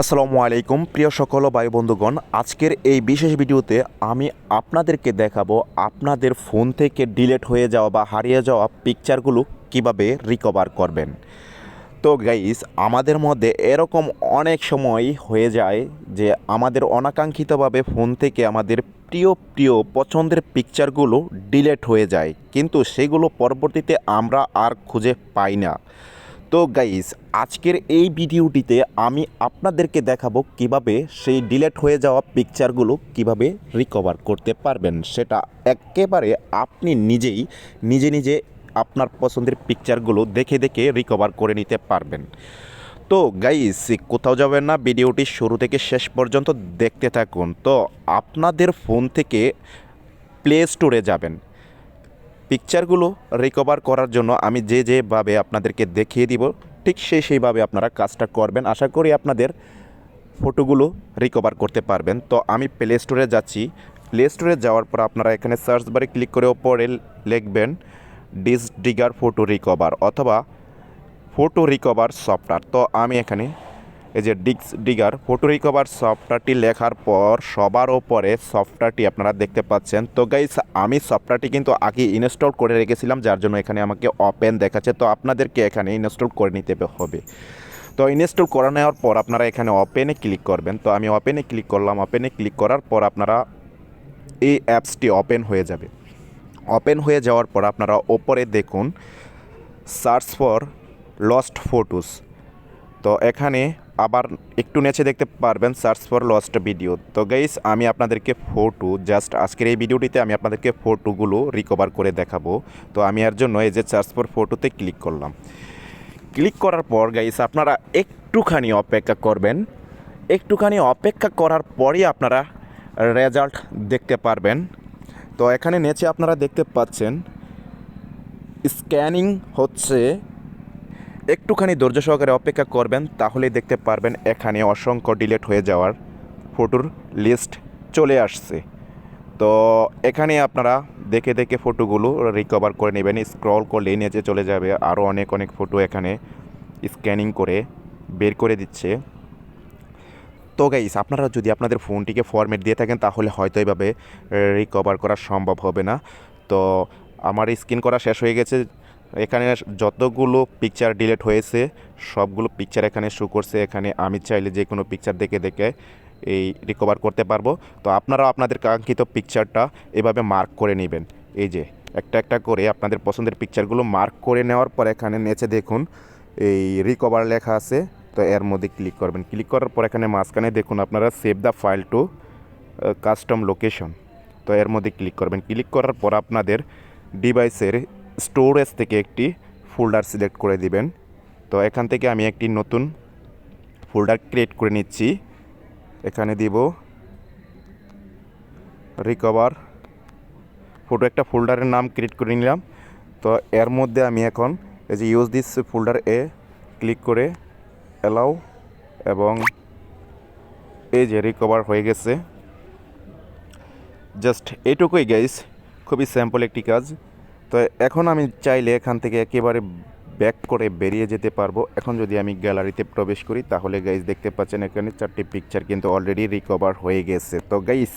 আসসালামু আলাইকুম, প্রিয় সকল ভাই বন্ধুগণ। আজকের এই বিশেষ ভিডিওতে আমি আপনাদেরকে দেখাবো আপনাদের ফোন থেকে ডিলেট হয়ে যাওয়া বা হারিয়ে যাওয়া পিকচারগুলো কীভাবে রিকভার করবেন। তো গাইস আমাদের মধ্যে এরকম অনেক সময় হয়ে যায় যে আমাদের অনাকাঙ্ক্ষিতভাবে ফোন থেকে আমাদের প্রিয় প্রিয় পছন্দের পিকচারগুলো ডিলেট হয়ে যায়। কিন্তু সেগুলো পরবর্তীতে আমরা আর খুঁজে পাই না। তো গাইস আজকের এই ভিডিওটিতে আমি আপনাদেরকে দেখাবো কীভাবে সেই ডিলেট হয়ে যাওয়া পিকচারগুলো কীভাবে রিকভার করতে পারবেন। সেটা একেবারে আপনি নিজেই, নিজে নিজে আপনার পছন্দের পিকচারগুলো দেখে দেখে রিকভার করে নিতে পারবেন। তো গাইস কোথাও যাবেন না, ভিডিওটি শুরু থেকে শেষ পর্যন্ত দেখতে থাকুন। তো আপনাদের ফোন থেকে প্লে স্টোরে যাবেন। পিকচারগুলো রিকভার করার জন্য আমি যে যেভাবে আপনাদেরকে দেখিয়ে দিব, ঠিক সেই সেইভাবে আপনারা কাজটা করবেন। আশা করি আপনাদের ফটোগুলো রিকভার করতে পারবেন। তো আমি প্লে স্টোরে যাচ্ছি। প্লে স্টোরে যাওয়ার পর আপনারা এখানে সার্চ বারে ক্লিক করে ওপরে লিখবেন ডিস ডিগার ফটো রিকভার অথবা ফটো রিকভার সফটওয়্যার তো আমি এখানে এই যে ডিক্স ডিগার ফটো রিকভার সফটওয়্যারটি লেখার পর সবার ওপরে সফটওয়্যারটি আপনারা দেখতে পাচ্ছেন। তো গাইস আমি সফটওয়্যারটি কিন্তু আগে ইনস্টল করে রেখেছিলাম, যার জন্য এখানে আমাকে ওপেন দেখাচ্ছে। তো আপনাদেরকে এখানে ইনস্টল করে নিতে হবে। তো ইনস্টল করে নেওয়ার পর আপনারা এখানে ওপেনে ক্লিক করবেন। তো আমি ওপেনে ক্লিক করলাম। ওপেনে ক্লিক করার পর আপনারা এই অ্যাপসটি ওপেন হয়ে যাবে। ওপেন হয়ে যাওয়ার পর আপনারা ওপরে দেখুন সার্চ ফর লস্ট ফটোস তো এখানে আবার একটু নেচে দেখতে পারবেন সার্চ ফর লস্ট ভিডিও তো গাইস আমি আপনাদেরকে ফটো জাস্ট আজকের এই ভিডিওটিতে আমি আপনাদেরকে ফটোগুলো রিকভার করে দেখাবো। তো আমি এর জন্য এই যে সার্চ ফর ফটোতে ক্লিক করলাম। ক্লিক করার পর গাইস আপনারা একটুখানি অপেক্ষা করবেন। একটুখানি অপেক্ষা করার পরই আপনারা রেজাল্ট দেখতে পারবেন। তো এখানে নেচে আপনারা দেখতে পাচ্ছেন স্ক্যানিং হচ্ছে একটুখানি ধৈর্য সহকারে অপেক্ষা করবেন, তাহলেই দেখতে পারবেন এখানে অসংখ্য ডিলেট হয়ে যাওয়ার ফটোর লিস্ট চলে আসছে। তো এখানে আপনারা দেখে দেখে ফটোগুলো রিকভার করে নেবেন স্ক্রল করলে নিচে চলে যাবে আরও অনেক অনেক ফটো এখানে স্ক্যানিং করে বের করে দিচ্ছে। তো গাইস আপনারা যদি আপনাদের ফোনটিকে ফরম্যাট দিয়ে থাকেন, তাহলে হয়তো এইভাবে রিকভার করা সম্ভব হবে না। তো আমার স্ক্রিন করা শেষ হয়ে গেছে। এখানে যতগুলো পিকচার ডিলিট হয়েছে, সবগুলো পিকচার এখানে শো করছে। এখানে আমি চাইলে যে কোনো পিকচার দেখে দেখে এই রিকভার করতে পারব। তো আপনারাও আপনাদের কাঙ্ক্ষিত পিকচারটা এভাবে মার্ক করে নেবেন। এই যে, একটা একটা করে আপনাদের পছন্দের পিকচারগুলো মার্ক করে নেওয়ার পর এখানে নেচে দেখুন, এই রিকভার লেখা আছে। তো এর মধ্যে ক্লিক করবেন। ক্লিক করার পর এখানে মাঝখানে দেখুন আপনারা save the file to custom location তো এর মধ্যে ক্লিক করবেন। ক্লিক করার পর আপনাদের ডিভাইসের স্টোরেজ থেকে একটি ফোল্ডার সিলেক্ট করে দিবেন। তো এখান থেকে আমি একটি নতুন ফোল্ডার ক্রিয়েট করে নিচ্ছি। এখানে দিব রিকভার ফটো একটা ফোল্ডারের নাম ক্রিয়েট করে নিলাম। তো এর মধ্যে আমি এখন এই যে ইউজ দিস ফোল্ডার এ ক্লিক করে অ্যালাউ এবং এই যে রিকভার হয়ে গেছে। জাস্ট এইটুকুই গাইস খুবই স্যাম্পল একটি কাজ। তো এখন আমি চাইলে এখান থেকে একেবারে ব্যাক করে বেরিয়ে যেতে পারব। এখন যদি আমি গ্যালারিতে প্রবেশ করি, তাহলে গাইস দেখতে পাচ্ছেন এখানে চারটি পিকচার কিন্তু অলরেডি রিকভার হয়ে গেছে। তো গাইস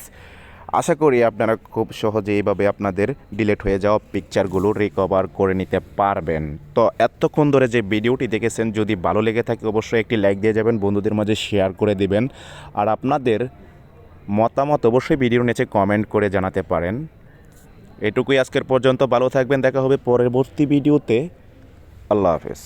আশা করি আপনারা খুব সহজে এইভাবে আপনাদের ডিলেট হয়ে যাওয়া পিকচারগুলো রিকভার করে নিতে পারবেন। তো এতক্ষণ ধরে যে ভিডিওটি দেখেছেন, যদি ভালো লেগে থাকে অবশ্যই একটি লাইক দিয়ে যাবেন, বন্ধুদের মাঝে শেয়ার করে দিবেন। আর আপনাদের মতামত অবশ্যই ভিডিওর নিচে কমেন্ট করে জানাতে পারেন। এটুকুই আজকের পর্যন্ত। ভালো থাকবেন দেখা হবে পরবর্তী ভিডিওতে। আল্লাহ হাফেজ।